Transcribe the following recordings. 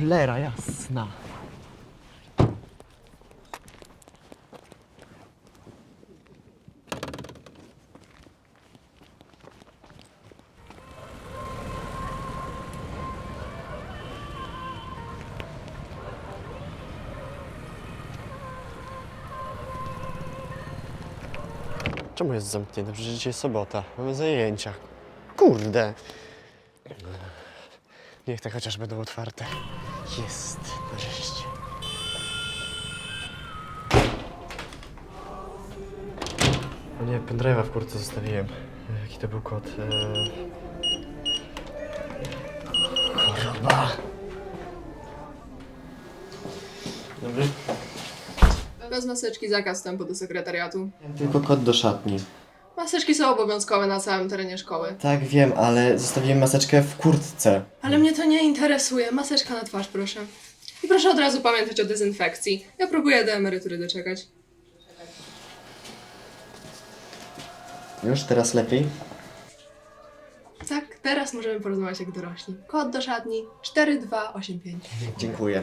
Cholera jasna. Czemu jest zamknięte? Przecież dzisiaj sobota. Mamy zajęcia. Kurde. Niech te chociaż będą otwarte. Jest. Nareszcie. O nie, pendrive'a w kurce zostawiłem. Jaki to był kod? Eee... Choroba. Dobry. Bez maseczki zakaz wstępu do sekretariatu. Tylko kod do szatni. Maseczki są obowiązkowe na całym terenie szkoły. Tak, wiem, ale zostawiłem maseczkę w kurtce. Ale mnie to nie interesuje. Maseczka na twarz, proszę. I proszę od razu pamiętać o dezynfekcji. Ja próbuję do emerytury doczekać. Już teraz lepiej? Tak, teraz możemy porozmawiać jak dorośli. Kod do szatni 4285. Dziękuję.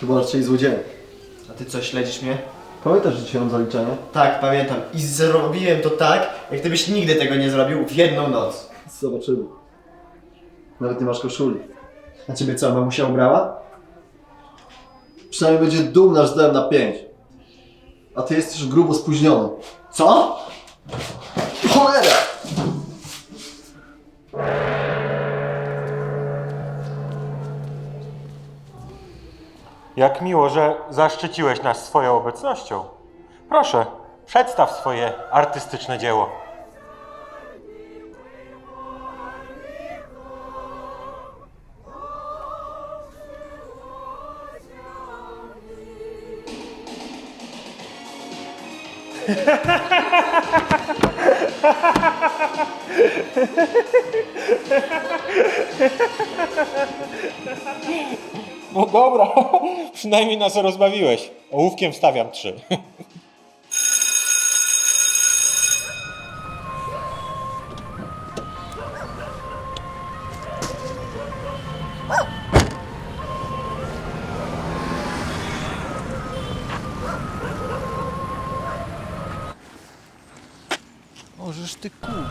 Chyba raczej złodziejem. A ty co, śledzisz mnie? Pamiętasz, że dzisiaj mam zaliczenie? Tak, pamiętam. I zrobiłem to tak, jak gdybyś nigdy tego nie zrobił w jedną noc. Zobaczymy. Nawet nie masz koszuli. A ciebie co, mamusia ubrała? Przynajmniej będzie dumna, że zdałem na 5. A ty jesteś grubo spóźniony. Co? Jak miło, że zaszczyciłeś nas swoją obecnością. Proszę, przedstaw swoje artystyczne dzieło. No dobra, przynajmniej nas rozbawiłeś. Ołówkiem stawiam trzy. Możesz ty kół.